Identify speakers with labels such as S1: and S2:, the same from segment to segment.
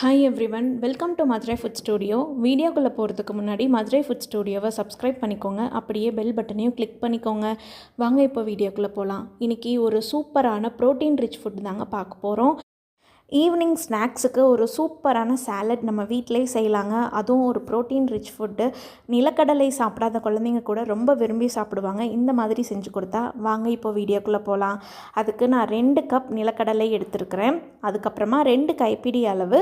S1: Hi everyone welcome to Madurai food studio வீடியோக்குள்ளே போகிறதுக்கு முன்னாடி மதுரை ஃபுட் ஸ்டூடியோவை சப்ஸ்கிரைப் பண்ணிக்கோங்க. அப்படியே பெல் பட்டனையும் கிளிக் பண்ணிக்கோங்க. வாங்க இப்போ வீடியோக்குள்ளே போகலாம் இன்றைக்கி ஒரு சூப்பரான ப்ரோட்டீன் ரிச் ஃபுட் தாங்க பார்க்க போகிறோம் ஈவினிங் ஸ்நாக்ஸுக்கு ஒரு சூப்பரான சாலட் நம்ம வீட்டிலே செய்யலாங்க. அதுவும் ஒரு ப்ரோட்டீன் ரிச் ஃபுட்டு. நிலக்கடலை சாப்பிடாத குழந்தைங்க கூட ரொம்ப விரும்பி சாப்பிடுவாங்க. இந்த மாதிரி செஞ்சு கொடுத்தா வாங்க இப்போ வீடியோக்குள்ளே போகலாம் அதுக்கு நான் ரெண்டு கப் நிலக்கடலை எடுத்திருக்கிறேன். அதுக்கப்புறமா ரெண்டு கைப்பிடி அளவு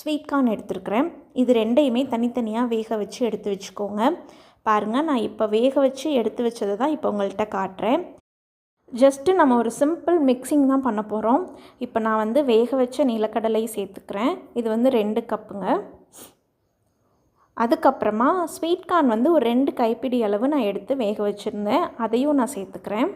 S1: ஸ்வீட் கார்ன் எடுத்திருக்கிறேன். இது ரெண்டையுமே தனித்தனியாக வேக வச்சு எடுத்து வச்சுக்கோங்க. பாருங்கள் நான் இப்போ வேக வச்சு எடுத்து வச்சதை தான் இப்போ உங்கள்கிட்ட காட்டுறேன். ஜஸ்ட்டு நம்ம ஒரு சிம்பிள் மிக்சிங் தான் பண்ண போகிறோம் இப்போ நான் வந்து வேக வச்ச நிலக்கடலை சேர்த்துக்கிறேன். இது வந்து ரெண்டு கப்புங்க. அதுக்கப்புறமா ஸ்வீட் கார்ன் வந்து ஒரு ரெண்டு கைப்பிடி அளவு நான் எடுத்து வேக வச்சுருந்தேன். அதையும் நான் சேர்த்துக்கிறேன்.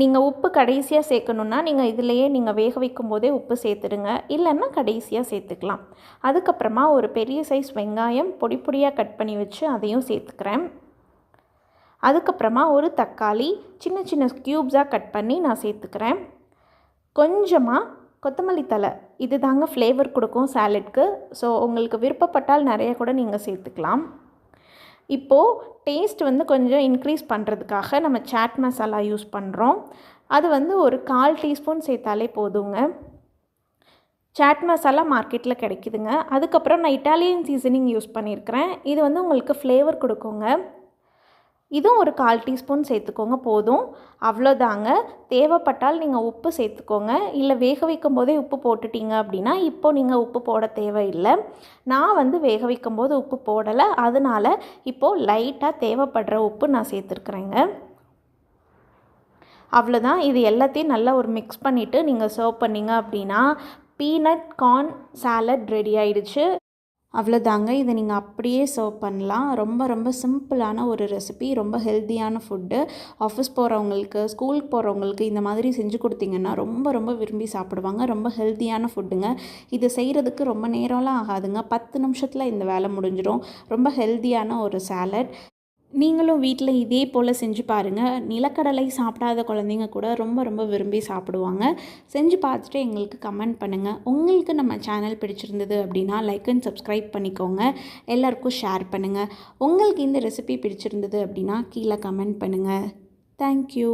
S1: நீங்கள் உப்பு கடைசியாக சேர்க்கணுன்னா நீங்கள் இதிலையே நீங்கள் வேக வைக்கும் போதே உப்பு சேர்த்துடுங்க. இல்லைன்னா கடைசியாக சேர்த்துக்கலாம். அதுக்கப்புறமா ஒரு பெரிய சைஸ் வெங்காயம் பொடி பொடியாக கட் பண்ணி வச்சு அதையும் சேர்த்துக்கிறேன். அதுக்கப்புறமா ஒரு தக்காளி சின்ன சின்ன க்யூப்ஸாக கட் பண்ணி நான் சேர்த்துக்கிறேன். கொஞ்சமாக கொத்தமல்லி தலை இது தாங்க ஃப்ளேவர் கொடுக்கும் சாலட்க்கு ஸோ உங்களுக்கு விருப்பப்பட்டால் நிறைய கூட நீங்கள் சேர்த்துக்கலாம். இப்போது டேஸ்ட் வந்து கொஞ்சம் இன்க்ரீஸ் பண்ணுறதுக்காக நம்ம சாட் மசாலா யூஸ் பண்ணுறோம் அது வந்து ஒரு கால் டீஸ்பூன் சேர்த்தாலே போதுங்க. சாட் மசாலா மார்க்கெட்டில் கிடைக்குதுங்க. அதுக்கப்புறம் நான் இட்டாலியன் சீசனிங் யூஸ் பண்ணியிருக்கிறேன். இது வந்து உங்களுக்கு ஃப்ளேவர் கொடுக்குங்க. இதுவும் ஒரு கால் டீஸ்பூன் சேர்த்துக்கோங்க போதும். அவ்வளோதாங்க. தேவைப்பட்டால் நீங்கள் உப்பு சேர்த்துக்கோங்க. இல்லை வேக வைக்கும் போதே உப்பு போட்டுட்டீங்க அப்படின்னா இப்போ நீங்கள் உப்பு போட தேவையில்லை. நான் வந்து வேக வைக்கும் போது உப்பு போடலை. அதனால் இப்போது லைட்டாக தேவைப்படுற உப்பு நான் சேர்த்துருக்குறேங்க. அவ்வளோதான். இது எல்லாத்தையும் நல்லா ஒரு மிக்ஸ் பண்ணிவிட்டு நீங்கள் சர்வ் பண்ணிங்க அப்படின்னா பீனட் கார்ன் சாலட் ரெடி ஆயிடுச்சு. அவ்வளோதாங்க. இதை நீங்கள் அப்படியே சர்வ் பண்ணலாம். ரொம்ப ரொம்ப சிம்பிளான ஒரு ரெசிபி ரொம்ப ஹெல்த்தியான ஃபுட்டு ஆஃபீஸ் போகிறவங்களுக்கு ஸ்கூலுக்கு போகிறவங்களுக்கு இந்த மாதிரி செஞ்சு கொடுத்தீங்கன்னா ரொம்ப ரொம்ப விரும்பி சாப்பிடுவாங்க. ரொம்ப ஹெல்த்தியான ஃபுட்டுங்க இது செய்கிறதுக்கு ரொம்ப நேரம்லாம் ஆகாதுங்க. பத்து நிமிஷத்தில் இந்த வேலை முடிஞ்சிடும் ரொம்ப ஹெல்த்தியான ஒரு சாலட் நீங்களும் வீட்டில் இதே போல் செஞ்சு பாருங்கள் நிலக்கடலை சாப்பிடாத குழந்தைங்க கூட ரொம்ப ரொம்ப விரும்பி சாப்பிடுவாங்க. செஞ்சு பார்த்துட்டு எங்களுக்கு கமெண்ட் பண்ணுங்கள் உங்களுக்கு நம்ம சேனல் பிடிச்சிருந்தது அப்படின்னா லைக் அண்ட் சப்ஸ்கிரைப் பண்ணிக்கோங்க. எல்லாருக்கும் ஷேர் பண்ணுங்கள் உங்களுக்கு இந்த ரெசிபி பிடிச்சிருந்தது அப்படின்னா கீழே கமெண்ட் பண்ணுங்கள் தேங்க்யூ